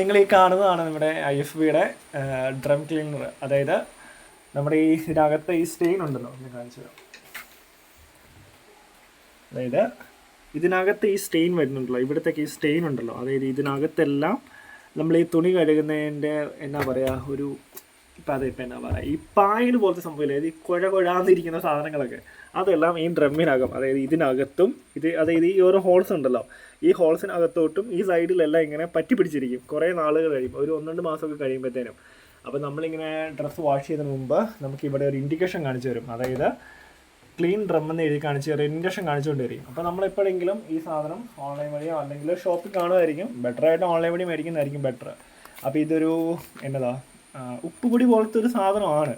നിങ്ങൾ ഈ കാണുന്നതാണ് നമ്മുടെ ഐ എഫ് ബിയുടെ ഡ്രം ക്ലീനർ. അതായത് നമ്മുടെ ഈ ഇതിനകത്ത് ഈ സ്റ്റെയിൻ ഉണ്ടല്ലോ ഒന്ന് കാണിച്ചു തരാം. അതായത് ഇതിനകത്ത് ഈ സ്റ്റെയിൻ വരുന്നുണ്ടല്ലോ ഇവിടത്തേക്ക് ഈ സ്റ്റെയിൻ ഉണ്ടല്ലോ. അതായത് ഇതിനകത്തെല്ലാം നമ്മൾ ഈ തുണി കഴുകുന്നതിന്റെ എന്നാ പറയുക ഒരു ഇപ്പം അത് ഇപ്പം എന്നാ പറയുക ഈ പായൽ പോലത്തെ സംഭവമില്ല അതായത് ഈ കുഴ കുഴാന്നിരിക്കുന്ന സാധനങ്ങളൊക്കെ. അതെല്ലാം ഈ ഡ്രമ്മിനകം അതായത് ഇതിനകത്തും ഇത് അതായത് ഈ ഓരോ ഹോൾസ് ഉണ്ടല്ലോ ഈ ഹോൾസിനകത്തോട്ടും ഈ സൈഡിലെല്ലാം ഇങ്ങനെ പറ്റി പിടിച്ചിരിക്കും. കുറേ നാളുകൾ കഴിയും ഒരു ഒന്ന് രണ്ട് മാസമൊക്കെ കഴിയുമ്പോഴത്തേനും. അപ്പോൾ നമ്മളിങ്ങനെ ഡ്രസ്സ് വാഷ് ചെയ്തതിന് മുമ്പ് നമുക്ക് ഇവിടെ ഒരു ഇൻഡിക്കേഷൻ കാണിച്ചു തരും. അതായത് ക്ലീൻ ഡ്രം എന്ന് എഴുതി കാണിച്ച് ഒരു ഇൻഡക്ഷൻ കാണിച്ചുകൊണ്ട് വരും. അപ്പോൾ നമ്മൾ എപ്പോഴെങ്കിലും ഈ സാധനം ഓൺലൈൻ വഴിയോ അല്ലെങ്കിൽ ഷോപ്പിൽ കാണുമായിരിക്കും. ബെറ്റർ ആയിട്ട് ഓൺലൈൻ വഴി മേടിക്കുന്നതായിരിക്കും ബെറ്റർ അപ്പോൾ ഇതൊരു എന്നതാ? ഉപ്പുപൊടി പോലത്തെ ഒരു സാധനമാണ്.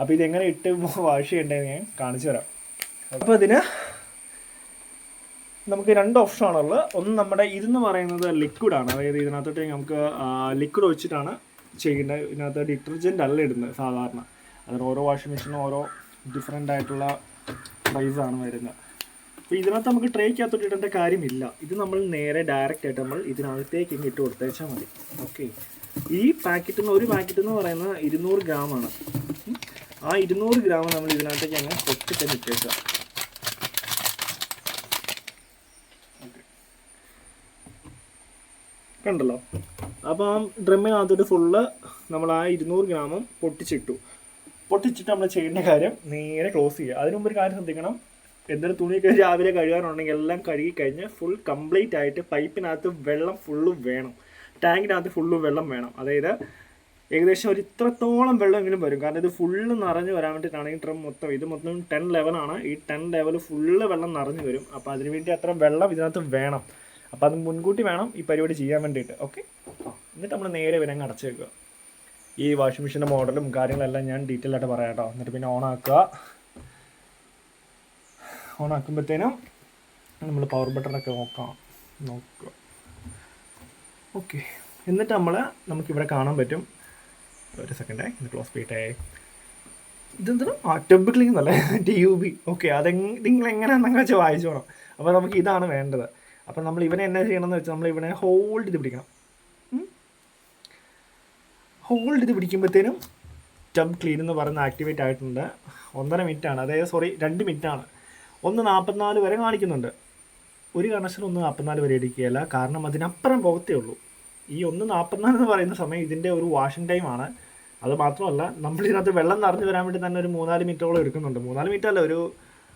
അപ്പോൾ ഇതെങ്ങനെ ഇട്ട് വാഷ് ചെയ്യേണ്ടതെന്ന് ഞാൻ കാണിച്ചു തരാം. അപ്പോൾ അതിന് നമുക്ക് രണ്ട് ഓപ്ഷൻ ആണുള്ളത്. ഒന്ന് നമ്മുടെ ഇതെന്ന് പറയുന്നത് ലിക്വിഡാണ് അതായത് ഇതിനകത്തോട്ട് നമുക്ക് ലിക്വിഡ് ഒഴിച്ചിട്ടാണ് ചെയ്യേണ്ടത് ഇതിനകത്ത് ഡിറ്റർജന്റ് അല്ല ഇടുന്നത് സാധാരണ. അതിന് ഓരോ വാഷിംഗ് മെഷീനും ഓരോ ഡിഫറെന്റ് ആയിട്ടുള്ള പ്രൈസാണ് വരുന്നത്. അപ്പോൾ ഇതിനകത്ത് നമുക്ക് ട്രേക്കകത്തോട്ട് ഇടേണ്ട കാര്യമില്ല. ഇത് നമ്മൾ നേരെ ഡയറക്റ്റ് ആയിട്ട് നമ്മൾ ഇതിനകത്തേക്ക് ഇങ്ങ് ഇട്ട് കൊടുത്തേച്ചാൽ മതി. ഓക്കെ ഈ പാക്കറ്റ് ഒരു പാക്കറ്റ് എന്ന് പറയുന്നത് ഇരുന്നൂറ് ആണ്. ആ ഇരുന്നൂറ് ഗ്രാം നമ്മൾ ഇതിനകത്തേക്ക് അങ്ങ് പൊട്ടിട്ട് ഇട്ടേക്കുക. കണ്ടല്ലോ? അപ്പോൾ ആ ഡ്രമ്മിനകത്തോട്ട് ഫുള്ള് നമ്മൾ ആ ഇരുന്നൂറ് ഗ്രാമും പൊട്ടിച്ചിട്ടു. പൊട്ടിച്ചിട്ട് നമ്മൾ ചെയ്യേണ്ട കാര്യം നേരെ ക്ലോസ് ചെയ്യുക. അതിന് മുമ്പ് ഒരു കാര്യം ശ്രദ്ധിക്കണം. എന്തെങ്കിലും തുണിയൊക്കെ രാവിലെ കഴുകാനുണ്ടെങ്കിൽ എല്ലാം കഴുകി കഴിഞ്ഞ് ഫുൾ കംപ്ലീറ്റ് ആയിട്ട് പൈപ്പിനകത്ത് വെള്ളം ഫുള്ള് വേണം. ടാങ്കിനകത്ത് ഫുള്ള് വെള്ളം വേണം. അതായത് ഏകദേശം ഒരു ഇത്രത്തോളം വെള്ളമെങ്കിലും വരും. കാരണം ഇത് ഫുള്ള് നിറഞ്ഞ് വരാൻ വേണ്ടിയിട്ടാണ് ഈ ഡ്രം മൊത്തം. ഇത് മൊത്തം ടെൻ ലെവലാണ് ഈ ടെൻ ലെവൽ ഫുള്ള് വെള്ളം നിറഞ്ഞു വരും. അപ്പോൾ അതിന് വേണ്ടി അത്ര വെള്ളം ഇതിനകത്ത് വേണം. അപ്പോൾ അത് മുൻകൂട്ടി വേണം ഈ പരിപാടി ചെയ്യാൻ വേണ്ടിയിട്ട്. ഓക്കെ എന്നിട്ട് നമ്മൾ നേരെ വിലങ്ങ് അടച്ചു വെക്കുക. ഈ വാഷിംഗ് മെഷീന്റെ മോഡലും കാര്യങ്ങളെല്ലാം ഞാൻ ഡീറ്റെയിൽ ആയിട്ട് പറയാം കേട്ടോ. എന്നിട്ട് പിന്നെ ഓൺ ആക്കുമ്പോഴത്തേനും നമ്മൾ പവർ ബട്ടണൊക്കെ നോക്കാം. നോക്കുക. ഓക്കെ എന്നിട്ട് നമ്മൾ നമുക്കിവിടെ കാണാൻ പറ്റും. ഒരു സെക്കൻഡേ ഇത് ക്ലോസ് ചെയ്യട്ടെ. ഇതെന്താണ്? ആ ടെബ് ക്ലീൻ എന്നല്ലേ? ടി യു ബി ഓക്കെ അത് നിങ്ങൾ എങ്ങനെയാണെന്നൊക്കെ വെച്ചാൽ വായിച്ചോണം അപ്പോൾ നമുക്ക് ഇതാണ് വേണ്ടത്. അപ്പോൾ നമ്മൾ ഇവനെ എന്നാ ചെയ്യണമെന്ന് വെച്ചാൽ നമ്മൾ ഇവനെ ഹോൾഡ് ചെയ്ത് പിടിക്കണം. ഹോൾഡ് ചെയ്ത് പിടിക്കുമ്പോഴത്തേനും ടബ് ക്ലീൻ എന്ന് പറയുന്ന ആക്ടിവേറ്റ് ആയിട്ടുണ്ട്. ഒന്നര മിനിറ്റ് ആണ്. അതായത് സോറി രണ്ട് മിനിറ്റ് ആണ്. ഒന്ന് നാൽപ്പത്തിനാല് വരെ കാണിക്കുന്നുണ്ട്. ഒരു കാരണവശാലും ഒന്ന് നാൽപ്പത്തിനാല് വരെ എടുക്കുകയല്ല കാരണം അതിനപ്പുറം പോകത്തേ ഉള്ളൂ. ഈ ഒന്ന് നാൽപ്പത്തിനാല് എന്ന് പറയുന്ന സമയം ഇതിന്റെ ഒരു വാഷിംഗ് ടൈമാണ് അത് മാത്രമല്ല നമ്മൾ ഇതിനകത്ത് വെള്ളം നിറഞ്ഞു വരാൻ വേണ്ടി തന്നെ ഒരു മൂന്നാൽ മിനിറ്റോളം എടുക്കുന്നുണ്ട്. മൂന്നാൽ മിനിറ്റ് അല്ല ഒരു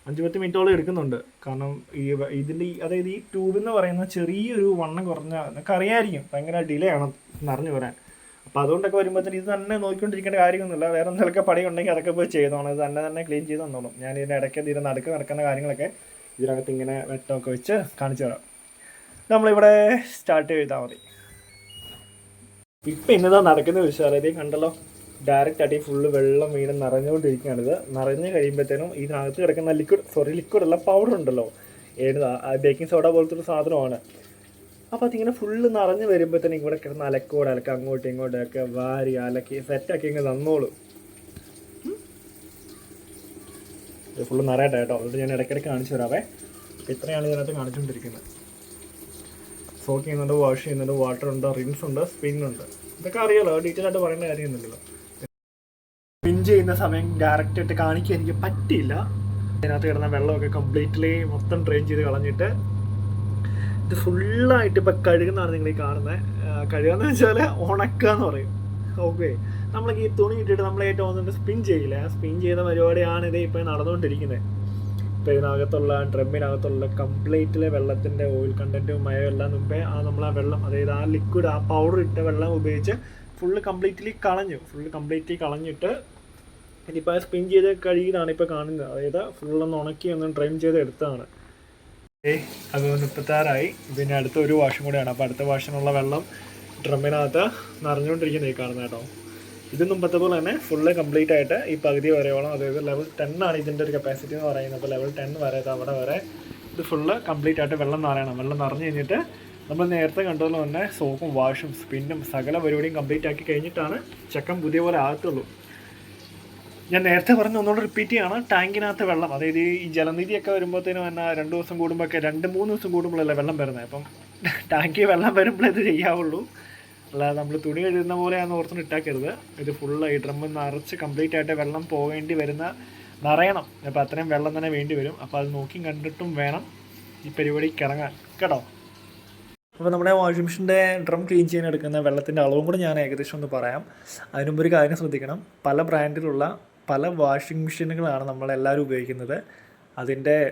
അഞ്ച് പത്ത് മിനിറ്റോളം എടുക്കുന്നുണ്ട്. കാരണം ഈ ഇതിന്റെ അതായത് ഈ ട്യൂബ് എന്ന് പറയുന്ന ചെറിയൊരു വണ്ണം കുറഞ്ഞ നിങ്ങൾക്ക് അറിയാമായിരിക്കും ഭയങ്കര ഡിലേ ആണ് നിറഞ്ഞു വരാൻ. അപ്പോൾ അതുകൊണ്ടൊക്കെ വരുമ്പോഴത്തേന് ഇത് തന്നെ നോക്കിക്കൊണ്ടിരിക്കേണ്ട കാര്യമൊന്നുമില്ല. വേറെ എന്തെങ്കിലുമൊക്കെ പണി ഉണ്ടെങ്കിൽ അതൊക്കെ പോയി ചെയ്തോണം. ഇത് തന്നെ തന്നെ ക്ലീൻ ചെയ്ത് തന്നോളും. ഞാൻ ഇതിന്റെ ഇടയ്ക്ക് ഇതിന് നടുക്ക് നടക്കുന്ന കാര്യങ്ങളൊക്കെ ഇതിനകത്ത് ഇങ്ങനെ വെട്ടമൊക്കെ വെച്ച് കാണിച്ചു തരാം. നമ്മളിവിടെ സ്റ്റാർട്ട് ചെയ്താൽ മതി. ഇപ്പം ഇന്നതാ നടക്കുന്ന ഇതേ കണ്ടല്ലോ? ഡയറക്റ്റ് ആയിട്ട് ഫുള്ള് വെള്ളം വീണ് നിറഞ്ഞുകൊണ്ടിരിക്കുകയാണിത് നിറഞ്ഞു കഴിയുമ്പോഴത്തേനും ഇതിനകത്ത് കിടക്കുന്ന ലിക്വിഡ് സോറി ലിക്വിഡ് അല്ല പൗഡർ ഉണ്ടല്ലോ. ഏതാ ബേക്കിംഗ് സോഡ പോലത്തെ ഒരു സാധനമാണ്. അപ്പോൾ അതിങ്ങനെ ഫുള്ള് നിറഞ്ഞു വരുമ്പോഴത്തേനും ഇവിടെ കിടന്ന് അലക്കോട് അലക്ക അങ്ങോട്ടും ഇങ്ങോട്ടും ഒക്കെ വാരി അലക്കി സെറ്റാക്കി ഇങ്ങനെ തന്നോളൂ. ഇത് ഫുള്ള് നിറയട്ടെ കേട്ടോ അതുകൊണ്ട് ഞാൻ ഇടയ്ക്കിടയ്ക്ക് കാണിച്ചു തരാവേ. ഇത്രയാണ് ഇതിനകത്ത് കാണിച്ചുകൊണ്ടിരിക്കുന്നത്. സോക്ക് ചെയ്യുന്നുണ്ട് വാഷ് ചെയ്യുന്നുണ്ട് വാട്ടർ ഉണ്ട് റിൻസ് ഉണ്ട് സ്പിൻ ഉണ്ട്. ഇതൊക്കെ അറിയാലോ ഡീറ്റെയിൽ ആയിട്ട് പറയേണ്ട കാര്യമൊന്നുമില്ലല്ലോ. സ്പിൻ ചെയ്യുന്ന സമയം ഡയറക്റ്റ് ആയിട്ട് കാണിക്കാൻ എനിക്ക് പറ്റിയില്ല. അതിനകത്ത് കിടന്ന വെള്ളമൊക്കെ കംപ്ലീറ്റ്ലി മൊത്തം ഡ്രെയിൻ ചെയ്ത് കളഞ്ഞിട്ട് ഇത് ഫുള്ളായിട്ട് ഇപ്പം കഴുകുന്നതാണ് നിങ്ങൾ ഈ കാണുന്നത്. കഴുകാന്ന് വെച്ചാൽ ഉണക്കുക എന്ന് പറയും. ഓക്കെ നമ്മൾ ഈ തുണി ഇട്ടിട്ട് നമ്മൾ ഏറ്റവും ഒന്നിട്ട് സ്പിൻ ചെയ്യില്ല? സ്പിൻ ചെയ്ത പരിപാടിയാണ് ഇത് ഇപ്പോൾ നടന്നുകൊണ്ടിരിക്കുന്നത്. ഇപ്പോൾ ഇതിനകത്തുള്ള ഡ്രമ്മിനകത്തുള്ള കംപ്ലീറ്റിലെ വെള്ളത്തിന്റെ ഓയിൽ കണ്ടന്റും മയോ എല്ലാം മുമ്പേ ആ നമ്മൾ ആ വെള്ളം അതായത് ആ ലിക്വിഡ് ആ പൗഡർ ഇട്ട വെള്ളം ഉപയോഗിച്ച് ഫുള്ള് കംപ്ലീറ്റ്ലി കളഞ്ഞു. ഫുള്ള് കംപ്ലീറ്റ്ലി കളഞ്ഞിട്ട് ഇനിയിപ്പോൾ സ്പിൻ ചെയ്ത് കഴുകിയതാണ് ഇപ്പോൾ കാണുന്നത്. അതായത് ഫുള്ളൊന്ന് ഉണക്കി ഒന്ന് ഡ്രൈം ചെയ്ത് എടുത്തതാണ്. അത് മുപ്പത്താറായി പിന്നെ അടുത്ത ഒരു വാഷും കൂടെയാണ്. അപ്പോൾ അടുത്ത വാഷനുള്ള വെള്ളം ഡ്രമ്മിനകത്ത് നിറഞ്ഞുകൊണ്ടിരിക്കുന്നത് കാണുന്നത് കേട്ടോ. ഇത് മുമ്പത്തെ പോലെ തന്നെ ഫുള്ള് കംപ്ലീറ്റ് ആയിട്ട് ഈ പകുതി വരെയോളം അതായത് ലെവൽ ടെൻ ആണ് ഇതിന്റെ ഒരു കപ്പാസിറ്റി എന്ന് പറയുന്നത്. അപ്പോൾ ലെവൽ ടെൻ വരെ അവിടെ വരെ ഇത് ഫുള്ള് കംപ്ലീറ്റ് ആയിട്ട് വെള്ളം നിറയണം വെള്ളം നിറഞ്ഞു കഴിഞ്ഞിട്ട് നമ്മൾ നേരത്തെ കണ്ടതുപോലെ തന്നെ സോപ്പും വാഷും സ്പിന്നും സകല പരിപാടിയും കംപ്ലീറ്റ് ആക്കി കഴിഞ്ഞിട്ടാണ് ചക്കം പുതിയ പോലെ ആകത്തുള്ളൂ. ഞാൻ നേരത്തെ പറഞ്ഞ ഒന്നുകൂടെ റിപ്പീറ്റ് ചെയ്യാണ്. ടാങ്കിനകത്ത് വെള്ളം അതായത് ഈ ജലനിധിയൊക്കെ വരുമ്പോഴത്തേനും എന്നാൽ രണ്ട് ദിവസം കൂടുമ്പോഴൊക്കെ രണ്ട് മൂന്ന് ദിവസം കൂടുമ്പോഴല്ലേ വെള്ളം വരുന്നത്? അപ്പം ടാങ്കിൽ വെള്ളം വരുമ്പോഴേ ഇത് ചെയ്യാവുള്ളൂ. അല്ലാതെ നമ്മൾ തുണി കഴുകുന്ന പോലെയാണ് ഓർത്തുകൊണ്ട് ഇട്ടാക്കരുത്. ഇത് ഫുള്ള് ഈ ഡ്രമ്മ് നിറച്ച് കംപ്ലീറ്റ് ആയിട്ട് വെള്ളം പോകേണ്ടി വരുന്ന നിറയണം. അപ്പോൾ അത്രയും വെള്ളം തന്നെ വേണ്ടി വരും. അപ്പോൾ അത് നോക്കിയും കണ്ടിട്ടും വേണം ഈ പരിപാടി ഇറങ്ങാൻ. കേട്ടോ? അപ്പോൾ നമ്മുടെ വാഷിംഗ് മെഷീന്റെ ഡ്രം ക്ലീൻ ചെയ്യാൻ എടുക്കുന്ന വെള്ളത്തിന്റെ അളവും കൂടെ ഞാൻ ഏകദേശം ഒന്ന് പറയാം. അതിനുമുമ്പ് ഒരു കാര്യം ശ്രദ്ധിക്കണം. പല ബ്രാൻഡിലുള്ള പല വാഷിംഗ് മെഷീനുകളാണ് നമ്മളെല്ലാവരും ഉപയോഗിക്കുന്നത്. അതിന്റെ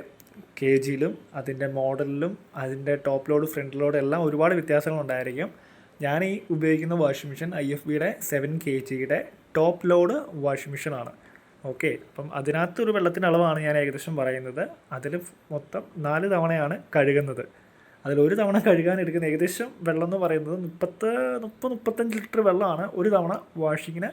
കെ ജിയിലും അതിന്റെ മോഡലിലും അതിന്റെ ടോപ്പ് ലോഡ് ഫ്രണ്ട് ലോഡ് എല്ലാം ഒരുപാട് വ്യത്യാസങ്ങളുണ്ടായിരിക്കും ഞാൻ ഈ ഉപയോഗിക്കുന്ന വാഷിംഗ് മെഷീൻ ഐ എഫ് ബിയുടെ സെവൻ കെ ജിയുടെ ടോപ്പ് ലോഡ് വാഷിംഗ് മെഷീനാണ്. ഓക്കെ അപ്പം അതിനകത്തൊരു വെള്ളത്തിന്റെ അളവാണ് ഞാൻ ഏകദേശം പറയുന്നത്. അതിൽ മൊത്തം നാല് തവണയാണ് കഴുകുന്നത്. അതിലൊരു തവണ കഴുകാൻ എടുക്കുന്ന ഏകദേശം വെള്ളം എന്ന് പറയുന്നത് മുപ്പത്ത് മുപ്പത് മുപ്പത്തഞ്ച് ലിറ്റർ വെള്ളമാണ് ഒരു തവണ വാഷിങ്ങിന്.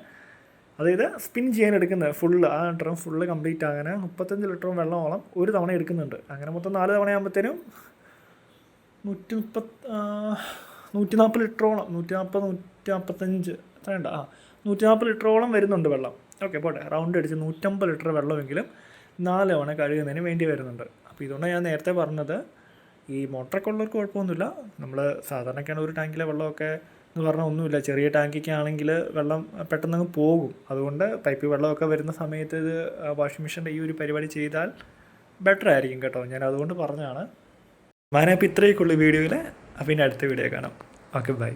അതായത് സ്പിൻ ചെയ്യാൻ എടുക്കുന്നത് ഫുള്ള് ആ ഡ്രം ഫുള്ള് കംപ്ലീറ്റ് ആകാൻ മുപ്പത്തഞ്ച് ലിറ്ററും വെള്ളമോളം ഒരു തവണ എടുക്കുന്നുണ്ട്. അങ്ങനെ മൊത്തം നാല് തവണയാകുമ്പോഴത്തേനും നൂറ്റി മുപ്പത്ത് നൂറ്റി നാൽപ്പത് ലിറ്ററോളം നൂറ്റി നാൽപ്പത് നൂറ്റി നാൽപ്പത്തഞ്ച് അത്രയുണ്ട് ആ നൂറ്റി നാൽപ്പത് ലിറ്ററോളം വരുന്നുണ്ട് വെള്ളം. ഓക്കെ പോട്ടെ. റൗണ്ട് അടിച്ച് നൂറ്റമ്പത് ലിറ്റർ വെള്ളമെങ്കിലും നാല് തവണ കഴുകുന്നതിന് വേണ്ടി വരുന്നുണ്ട്. അപ്പോൾ ഇതുകൊണ്ട് ഞാൻ നേരത്തെ പറഞ്ഞത് ഈ മോട്ടറൊക്കെ ഉള്ളവർക്ക് കുഴപ്പമൊന്നുമില്ല. നമ്മൾ സാധാരണക്കാണ് ഒരു ടാങ്കിലെ വെള്ളമൊക്കെ എന്ന് പറഞ്ഞാൽ ഒന്നുമില്ല. ചെറിയ ടാങ്കിക്ക് ആണെങ്കിൽ വെള്ളം പെട്ടെന്ന് അങ്ങ് പോകും. അതുകൊണ്ട് പൈപ്പ് വെള്ളമൊക്കെ വരുന്ന സമയത്ത് ഇത് വാഷിംഗ് മെഷീന്റെ ഈ ഒരു പരിപാടി ചെയ്താൽ ബെറ്റർ ആയിരിക്കും കേട്ടോ. ഞാൻ അതുകൊണ്ട് പറഞ്ഞാണ് മാനപ്പ് ഇത്രയൊക്കെ ഉള്ളൂ വീഡിയോയിൽ അപ്പോൾ ഇനി അടുത്ത വീഡിയോ കാണാം. Okay bye